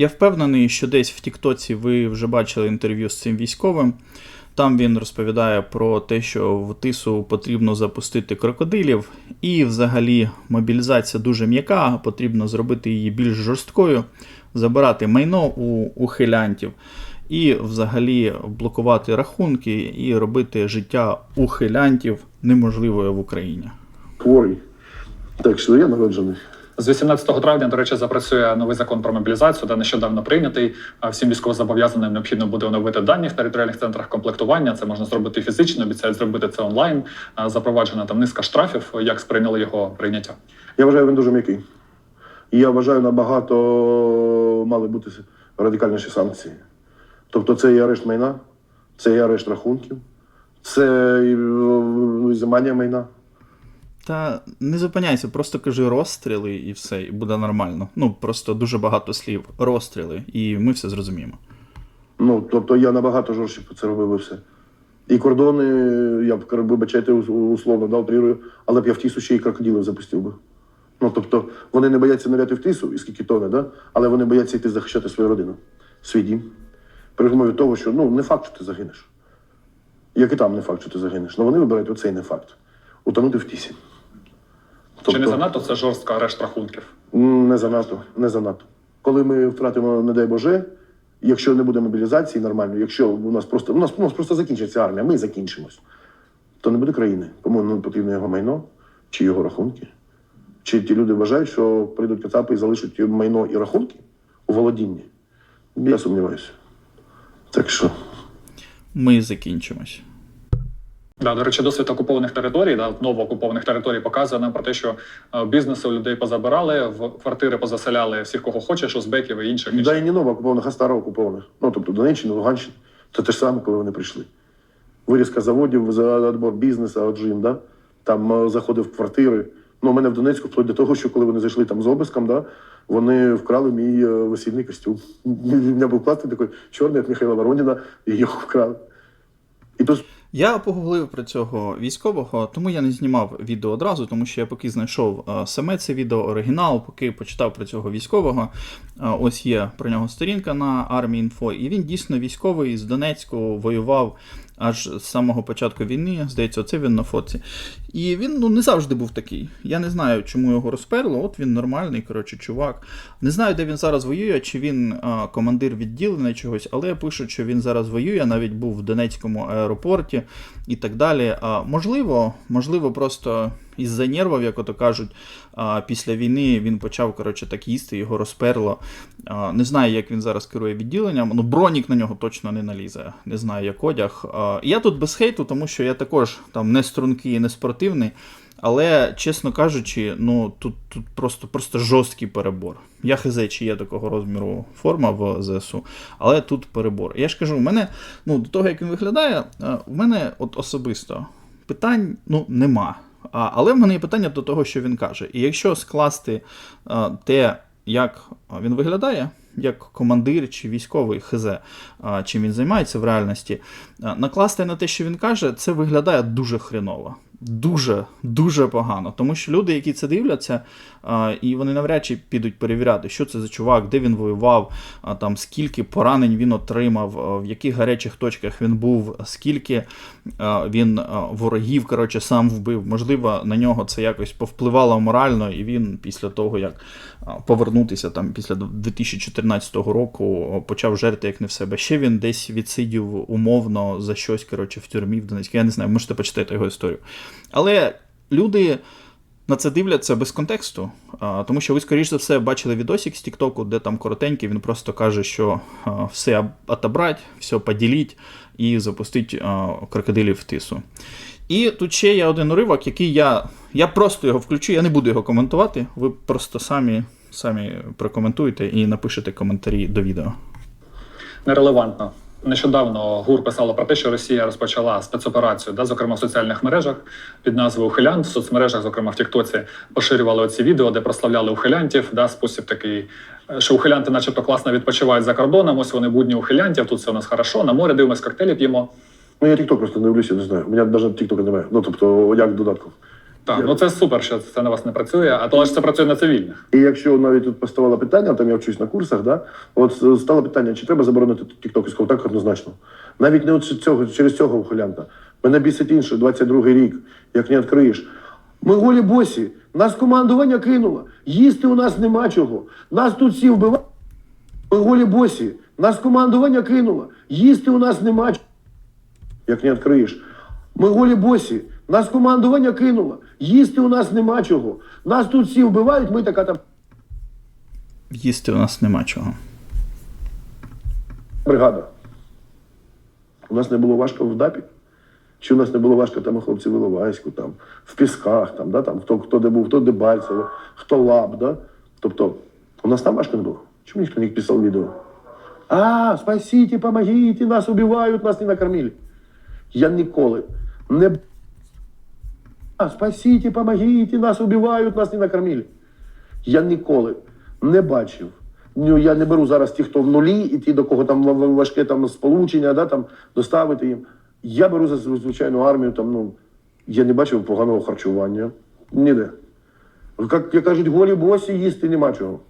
Я впевнений, що десь в Тіктоці ви вже бачили інтерв'ю з цим військовим. Там він розповідає про те, що в Тису потрібно запустити крокодилів, і взагалі мобілізація дуже м'яка, потрібно зробити її більш жорсткою, забирати майно у ухилянтів, і взагалі блокувати рахунки і робити життя ухилянтів неможливою в Україні. хворий. Так що я народжений. З 18 травня, до речі, запрацює новий закон про мобілізацію, де нещодавно прийнятий. Всім військовозобов'язаним необхідно буде оновити дані в територіальних центрах комплектування. Це можна зробити фізично, обіцяють зробити це онлайн. Запроваджена там низка штрафів. Як сприйняли його прийняття? Я вважаю, він дуже м'який. І я вважаю, набагато мали бути радикальніші санкції. Тобто це і арешт майна, це і арешт рахунків, це і е, зимання майна. Та не зупиняйся, просто кажи розстріли і все, і буде нормально. Ну просто дуже багато слів. Розстріли, і ми все зрозуміємо. Ну, тобто я набагато жорстче це робив і все. І кордони, я б вибачайте, ус- условно дав прірую, але б я в тісу ще і крокодилів запустив би. Ну, тобто, вони не бояться ниряти в тису, і скільки тоне, да? але вони бояться йти захищати свою родину, свій дім. При умові того, що ну, не факт, що ти загинеш. Як і там не факт, що ти загинеш. Але вони вибирають оцей не факт. Утонути в тісі. Чи не занадто це жорстко арешт рахунків? Не занадто, не занадто. Коли ми втратимо, не дай Боже, якщо не буде мобілізації нормально, якщо у нас просто у нас, у нас просто закінчиться армія, ми закінчимось, то не буде країни. Кому не потрібно його майно чи його рахунки? Чи ті люди вважають, що прийдуть кацапи і залишать майно і рахунки у володінні? Я сумніваюся. Так що. Ми закінчимось. Да, до речі, досвід окупованих територій, да, новоокупованих територій показує нам про те, що е, бізнеси у людей позабирали, в квартири позаселяли всіх, кого хочеш, узбеків і інших. Да і не ново окупованих, а староокупованих. Ну, тобто Донеччина, Луганщина. Це те ж саме, коли вони прийшли. Вирізка заводів, за відбор бізнесу, отжим, да? там е, заходив в квартири. Ну, у мене в Донецьку вплоть до того, що коли вони зайшли там з обиском, да, вони вкрали мій е, весільний костюм. У мене був класний такий чорний від Михайла Вороніна, і його вкрали. І тут Я погуглив про цього військового, тому я не знімав відео одразу, тому що я поки знайшов е, саме це відео, оригінал, поки почитав про цього військового. е, ось є про нього сторінка на армії інфо, і він дійсно військовий з Донецьку воював аж з самого початку війни. Здається, оце він на фоці. І він ну не завжди був такий. Я не знаю, чому його розперло. От він нормальний, коротше, чувак. Не знаю, де він зараз воює, чи він а, командир відділення чогось, але пишуть, що він зараз воює, навіть був в Донецькому аеропорті і так далі. А, можливо, можливо, просто із-за нервів, як ото кажуть, після війни він почав коротше, так їсти, його розперло. Не знаю, як він зараз керує відділенням. Ну, бронік на нього точно не налізе. Не знаю, як одяг. Я тут без хейту, тому що я також там не стрункий і не спортивний. Але, чесно кажучи, ну тут, тут просто, просто жорсткий перебор. Я хз, чи є такого розміру форма в ЗСУ, але тут перебор. Я ж кажу, в мене, ну, до того, як він виглядає, е, в мене от особисто питань ну, нема. Але в мене є питання до того, що він каже. І якщо скласти е, те, як він виглядає, як командир чи військовий ХЗ, а, чим він займається в реальності, а, накласти на те, що він каже, це виглядає дуже хреново. Дуже, дуже погано. Тому що люди, які це дивляться, і вони навряд чи підуть перевіряти, що це за чувак, де він воював, там, скільки поранень він отримав, в яких гарячих точках він був, скільки він ворогів коротше, сам вбив. Можливо, на нього це якось повпливало морально, і він після того, як повернутися там після 2014 року, почав жерти як не в себе. Ще він десь відсидів умовно за щось коротше, в тюрмі в Донецьку. Я не знаю, можете почитати його історію. Але люди. На це дивляться без контексту, тому що ви, скоріш за все, бачили відосик з Тіктоку, де там коротенький, він просто каже, що все отобрать, все поділіть і запустить а, крокодилів в тису. І тут ще є один уривок, який я. Я просто його включу, я не буду його коментувати. Ви просто самі, самі прокоментуєте і напишете коментарі до відео. Нерелевантно. Нещодавно ГУР писало про те, що Росія розпочала спецоперацію, да, зокрема в соціальних мережах під назвою Ухилянт. В соцмережах, зокрема в Тіктоці, поширювали оці відео, де прославляли ухилянтів. Да, спосіб такий, е, що ухилянти, начебто, класно відпочивають за кордоном. Ось вони будні ухилянтів. Тут все у нас хорошо. На море дивимось, коктейлі п'ємо. Ну, я TikTok просто не дивлюся, не знаю. У мене навіть TikTok немає. Ну, тобто, як додатку. Так, ну це супер, що це на вас не працює, а то ж це працює на цивільних. І якщо навіть тут поставало питання, там я вчусь на курсах, да, от е, стало питання, чи треба заборонити TikTok, я сказав, так однозначно. Навіть не от з цього, через цього ухилянта. Мене бісить інше, 22-й рік, як не відкриєш. Ми голі босі, нас командування кинуло, їсти у нас нема чого. Нас тут всі вбивають. Ми голі босі, нас командування кинуло, їсти у нас нема чого. Як не відкриєш. Ми голі босі, нас командування кинуло, їсти у нас нема чого. Нас тут всі вбивають, ми така там Їсти у нас нема чого. бригада. У нас не було важко в ДАПі. Чи у нас не було важко там хлопці в Іловайську, там, в Пісках, там, да, там, хто, хто де був, хто Дебальцево, хто Лаб, да? Тобто, у нас там важко не було. Чому ніхто не писав відео? А, спасите, помогите, нас убивають, нас не накормили. Я ніколи не. спасите, помогите, нас убивають, нас не накормили. Я ніколи не бачив. Ну, я не беру зараз ті, хто в нулі, і ті, до кого там ва- ва- важке там сполучення, да, там, доставити їм. Я беру за звичайну армію, там, ну, я не бачив поганого харчування. Ніде. Як, як кажуть, голі босі їсти нема чого.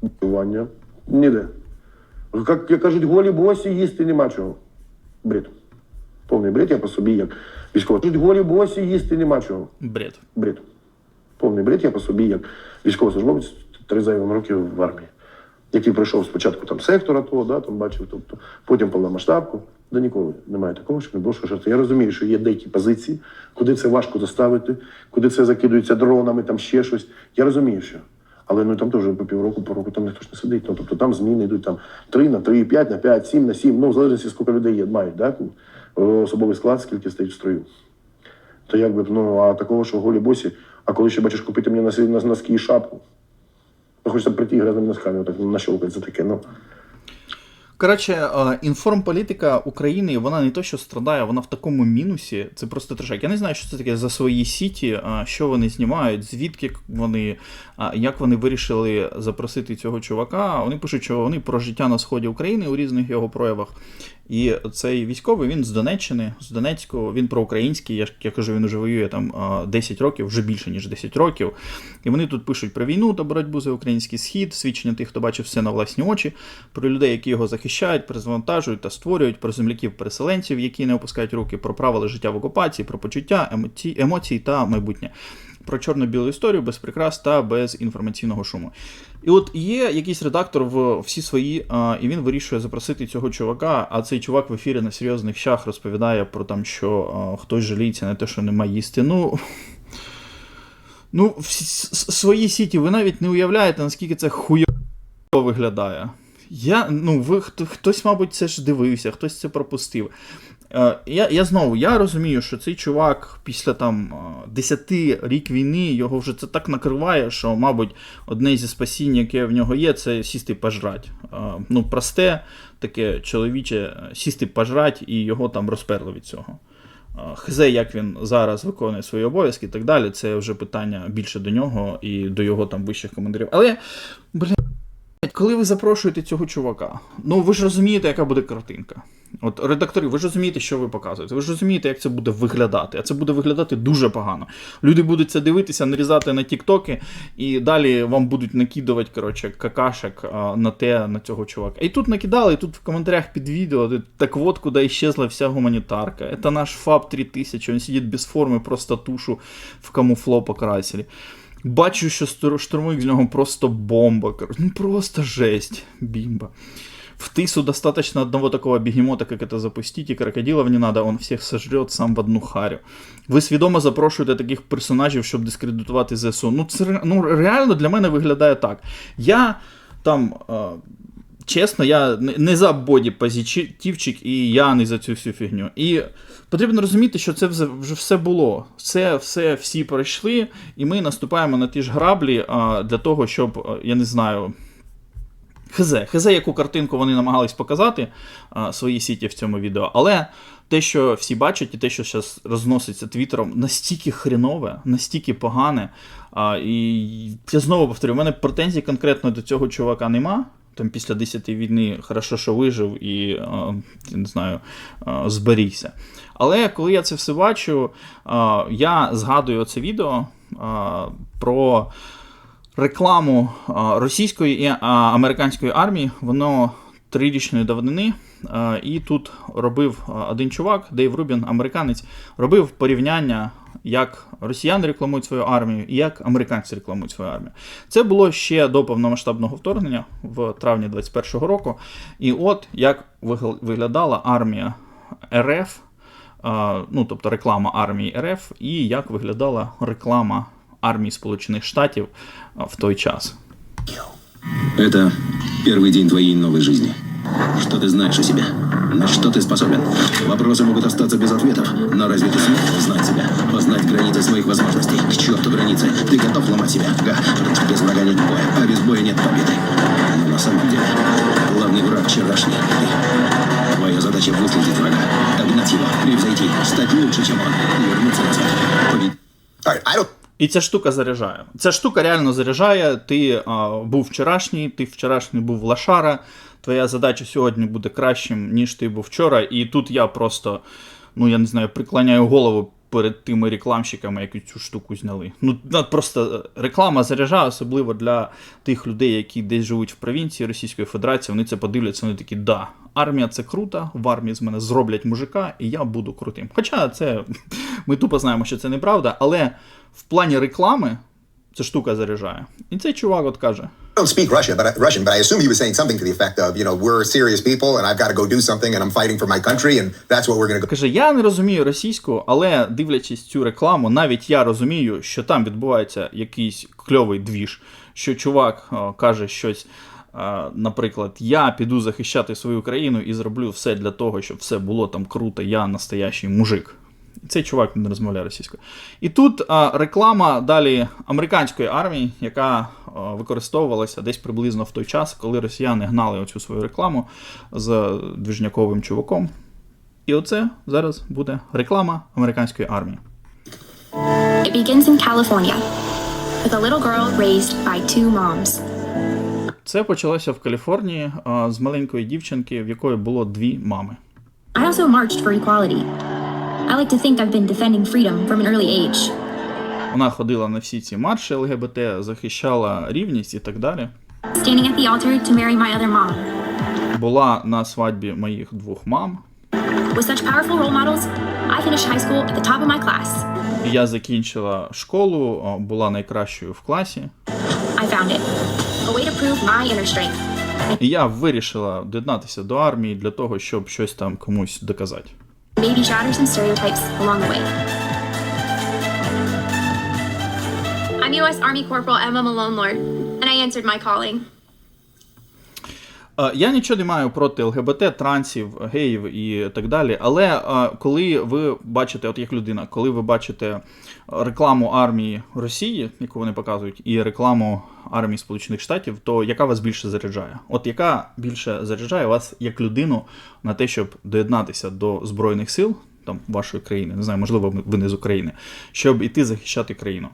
Харчування. Ніде. Як, як кажуть, голі босі їсти нема чого. Бред. Повний бред, я по собі як військовий. Голі босі їсти нема чого. Бред. Бред. Повний бред я по собі, як військовослужбовець три зайвим років в армії, який пройшов спочатку там сектор АТО, да, там бачив, тобто, потім повномасштабку. Да ніколи немає такого, що не було що жертв. Я розумію, що є деякі позиції, куди це важко доставити, куди це закидується дронами, там ще щось. Я розумію, що. Але ну там теж по півроку, по року там ніхто ж не сидить. Ну, тобто там зміни йдуть там 3 на 3, 5 на 5, 7 на 7, ну, в залежності, скільки людей є, мають, да? Особовий склад, скільки стоїть в строю. То якби, ну, а такого, що голі босі, а коли ще бачиш купити мені носки, на носки і шапку, то хочеться прийти грязними носками, отак нащолкати за таке. Ну. Коротше, е, інформполітика України, вона не то, що страдає, вона в такому мінусі. Це просто трешак. Я не знаю, що це таке за свої сіті, е, що вони знімають, звідки вони, е, як вони вирішили запросити цього чувака. Вони пишуть, що вони про життя на сході України у різних його проявах. І цей військовий він з Донеччини, з Донецького, він проукраїнський. Я ж я кажу, він вже воює там е, 10 років, вже більше ніж 10 років. І вони тут пишуть про війну та боротьбу за український схід, свідчення тих, хто бачив все на власні очі, про людей, які його захищають, перезвантажують та створюють, про земляків-переселенців, які не опускають руки, про правила життя в окупації, про почуття, емоції, емоції та майбутнє. Про чорно-білу історію без прикрас та без інформаційного шуму. І от є якийсь редактор в всі свої, а, і він вирішує запросити цього чувака. А цей чувак в ефірі на серйозних щах розповідає про там, що а, хтось жаліється на те, що немає їсти. Ну. Ну, в свої сіті, ви навіть не уявляєте, наскільки це хуйово виглядає. Я, ну, ви, хтось, мабуть, це ж дивився, хтось це пропустив. Е, я, я знову я розумію, що цей чувак після там е, 10 рік війни його вже це так накриває, що, мабуть, одне зі спасінь, яке в нього є, це сісти пожрать. Е, ну, просте, таке чоловіче, е, сісти пожрать і його там розперло від цього. Е, Хзе, як він зараз виконує свої обов'язки і так далі, це вже питання більше до нього і до його там вищих командирів. Але, блін, коли ви запрошуєте цього чувака, ну ви ж розумієте, яка буде картинка. От редактори, ви ж розумієте, що ви показуєте. Ви ж розумієте, як це буде виглядати. А це буде виглядати дуже погано. Люди будуть це дивитися, нарізати на тіктоки, і далі вам будуть накидувати, коротше, какашек на те, на цього чувака. І тут накидали, і тут в коментарях під відео, так от куди исчезла вся гуманітарка. Это наш ФАП 3000, він сидить без форми, просто тушу в камуфло покрасили. Бачу, що штурмовик з нього просто бомба. Ну просто жесть. Бімба. В Тысу достаточно одного такого бегемота, как это запустить, и крокодилов не надо, он всех сожрет сам в одну харю. Ви свідомо запрошуєте таких персонажів, щоб дискредитувати ЗСУ. Ну, це ну, реально для мене виглядає так. Я там. Чесно, я не- за боді позитивчик, і я не за цю всю фігню. І потрібно розуміти, що це вже все було. Це все всі пройшли, і ми наступаємо на ті ж граблі а, для того, щоб, я не знаю. Хз, хз, яку картинку вони намагались показати а, свої сіті в цьому відео, але те, що всі бачать, і те, що зараз розноситься твіттером, настільки хренове, настільки погане. А, і я знову повторюю, у мене претензій конкретно до цього чувака нема. там після 10 війни хорошо, що вижив і е, я не знаю, е, зберігся. Але коли я це все бачу, е, я згадую це відео е, про рекламу російської і американської армії. Воно трирічної давнини. І тут робив один чувак, Дейв Рубін, американець, робив порівняння, як росіяни рекламують свою армію і як американці рекламують свою армію. Це було ще до повномасштабного вторгнення в травні 21-го року. І от як вигл- виглядала армія РФ, ну тобто реклама армії РФ, і як виглядала реклама армії Сполучених Штатів е, в той час. Это первый день твоей новой жизни. Что ты знаешь о себе? На что ты способен? Вопросы могут остаться без ответов, но разве ты сможешь узнать себя? Познать границы своих возможностей? К черту границы! Ты готов ломать себя? Да, потому что без врага нет боя, а без боя нет победы. Но на самом деле, главный враг вчерашний — ты. Твоя задача — выследить врага, догнать его, превзойти, стать лучше, чем он, и вернуться назад. Победить. І ця штука заряджає. Ця штука реально заряджає. Ти а, був вчорашній, ти вчорашній був лашара. Твоя задача сьогодні буде кращим, ніж ти був вчора. І тут я просто, ну я не знаю, приклоняю голову перед тими рекламщиками, які цю штуку зняли. Ну, просто реклама заряджає, особливо для тих людей, які десь живуть в провінції Російської Федерації. Вони це подивляться, вони такі, да, армія це круто, в армії з мене зроблять мужика, і я буду крутим. Хоча це ми тупо знаємо, що це неправда, але в плані реклами ця штука заряджає. І цей чувак от каже: don't speak Russia, but I, Russian, but I assume he was saying something to the effect of, you know, we're serious people, and I've got to go do something, and I'm fighting for my country, and that's what we're going to go. каже: Я не розумію російську, але дивлячись цю рекламу, навіть я розумію, що там відбувається якийсь кльовий двіж, що чувак о, каже щось. Наприклад, я піду захищати свою країну і зроблю все для того, щоб все було там круто, я настоящий мужик. Цей чувак не розмовляє російською. І тут а, реклама далі американської армії, яка використовувалася десь приблизно в той час, коли росіяни гнали оцю свою рекламу з двіжняковим чуваком. І оце зараз буде реклама американської армії. It begins in California with a little girl raised by two moms. Це почалося в Каліфорнії з маленької дівчинки, в якої було дві мами. I also marched for equality. I like to think I've been defending freedom from an early age. Вона ходила на всі ці марші ЛГБТ, захищала рівність і так далі. Standing at the altar to marry my other mom. Була на свадьбі моїх двох мам. With such powerful role models, I finished high school at the top of my class. Я закінчила школу, була найкращою в класі. I found it. A way to prove my inner strength. І я вирішила доєднатися до армії для того, щоб щось там комусь доказати. Maybe shatter some stereotypes along the way. I'm U.S. Army Corporal Emma Malone Lord, and I answered my calling. Е, Я нічого не маю проти ЛГБТ, трансів, геїв і так далі. Але е, коли ви бачите, от як людина, коли ви бачите рекламу армії Росії, яку вони показують, і рекламу армії Сполучених Штатів, то яка вас більше заряджає? От яка більше заряджає вас як людину на те, щоб доєднатися до Збройних сил там вашої країни, не знаю, можливо, ви не з України, щоб іти захищати країну.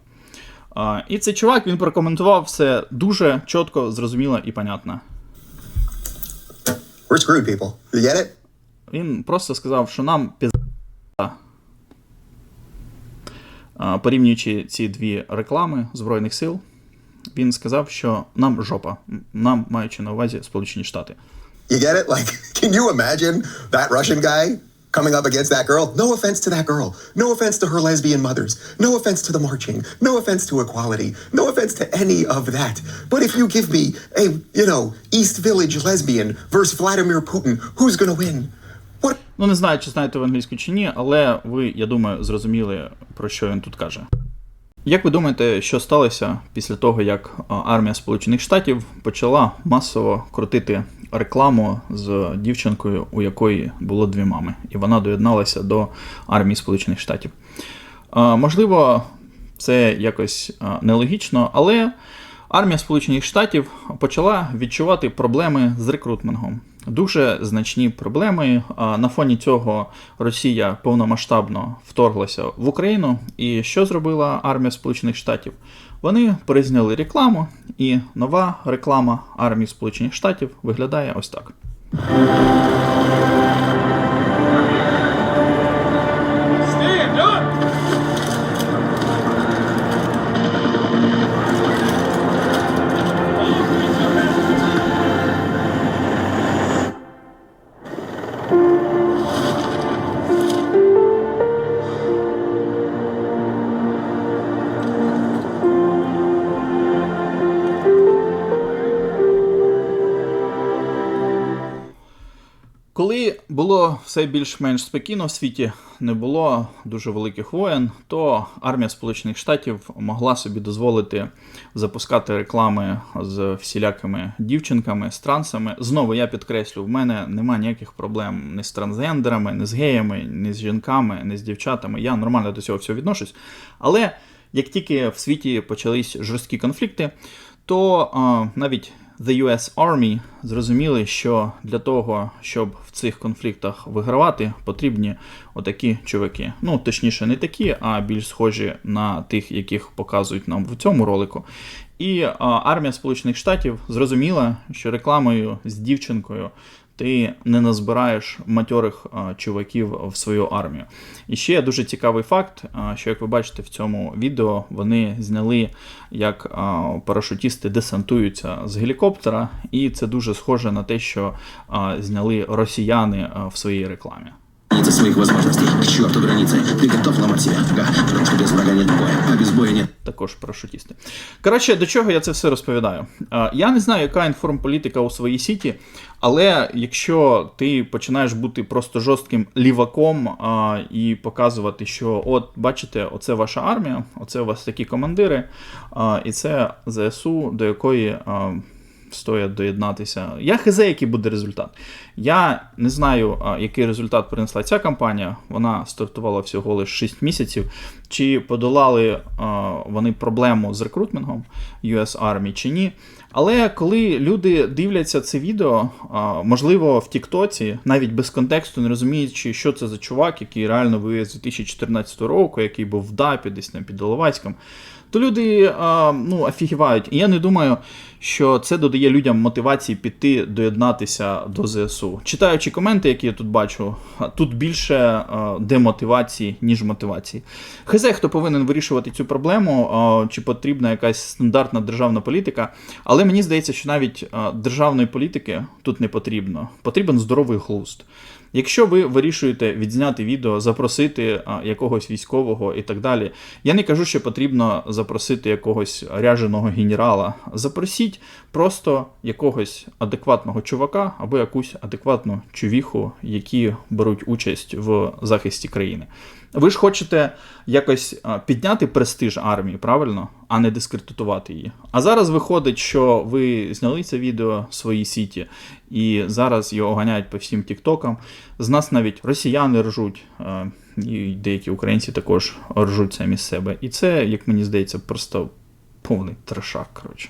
І цей чувак він прокоментував все дуже чітко, зрозуміло і понятно. We're screwed, people. You get it? Він просто сказав, що нам пізда. А, Порівнюючи ці дві реклами Збройних сил, він сказав, що нам жопа. Нам маючи на увазі Сполучені Штати. You get it? Like, can you imagine that Russian guy coming up against that girl? No offense to that girl. No offense to her lesbian mothers. No offense to the marching. No offense to equality. No offense to any of that. But if you give me a, you know, East Village lesbian versus Vladimir Putin, who's to win? What? Ну, не знаю, чи знаєте ви англійську чи ні, але ви, я думаю, зрозуміли, про що він тут каже. Як ви думаєте, що сталося після того, як армія Сполучених Штатів почала масово крутити рекламу з дівчинкою, у якої було дві мами, і вона доєдналася до армії Сполучених Штатів? Можливо, це якось нелогічно, але армія Сполучених Штатів почала відчувати проблеми з рекрутингом. Дуже значні проблеми. На фоні цього Росія повномасштабно вторглася в Україну. І що зробила армія Сполучених Штатів? Вони перезняли рекламу, і нова реклама армії Сполучених Штатів виглядає ось так. Все більш-менш спокійно в світі, не було дуже великих воєн, то армія Сполучених Штатів могла собі дозволити запускати реклами з всілякими дівчинками, з трансами. Знову я підкреслю, в мене немає ніяких проблем ні з трансгендерами, ні з геями, ні з жінками, ні з дівчатами. Я нормально до цього всього відношусь. Але як тільки в світі почались жорсткі конфлікти, то а, навіть The US Army зрозуміли, що для того, щоб в цих конфліктах вигравати, потрібні отакі чуваки. Ну, точніше, не такі, а більш схожі на тих, яких показують нам в цьому ролику. І армія Сполучених Штатів зрозуміла, що рекламою з дівчинкою ти не назбираєш матьорих чуваків в свою армію. І ще дуже цікавий факт, що як ви бачите в цьому відео, вони зняли, як парашутісти десантуються з гелікоптера, і це дуже схоже на те, що зняли росіяни в своїй рекламі Границы своих возможностей. К черту границы. Ты готов ломать себя? Ага, потому что без врага нет боя. А без боя нет також парашутісти. Коротше, до чого я це все розповідаю? Е, Я не знаю, яка інформполітика у своїй сіті, але якщо ти починаєш бути просто жорстким ліваком а, і показувати, що от бачите, оце ваша армія, оце у вас такі командири, а, і це ЗСУ, до якої. Стоять доєднатися. Я хз, який буде результат. Я не знаю, який результат принесла ця кампанія. Вона стартувала всього лише 6 місяців. Чи подолали вони проблему з рекрутингом US Army чи ні. Але коли люди дивляться це відео, можливо, в Тіктоці, навіть без контексту, не розуміючи, що це за чувак, який реально вивіз з 2014 року, який був в ДАПі, десь там під Іловайськом, то люди ну, офігівають. І я не думаю, що це додає людям мотивації піти доєднатися до ЗСУ. Читаючи коменти, які я тут бачу, тут більше а, демотивації, ніж мотивації. Хз, хто повинен вирішувати цю проблему, а, чи потрібна якась стандартна державна політика, але мені здається, що навіть а, державної політики тут не потрібно. Потрібен здоровий глузд. Якщо ви вирішуєте відзняти відео, запросити якогось військового і так далі, я не кажу, що потрібно запросити якогось ряженого генерала. Запросіть просто якогось адекватного чувака або якусь адекватну чувіху, які беруть участь в захисті країни. Ви ж хочете якось підняти престиж армії, правильно, а не дискредитувати її. А зараз виходить, що ви зняли це відео в своїй сіті, і зараз його ганяють по всім тіктокам. З нас навіть росіяни ржуть, і деякі українці також ржуть самі з себе. І це, як мені здається, просто повний трешак. Коротше.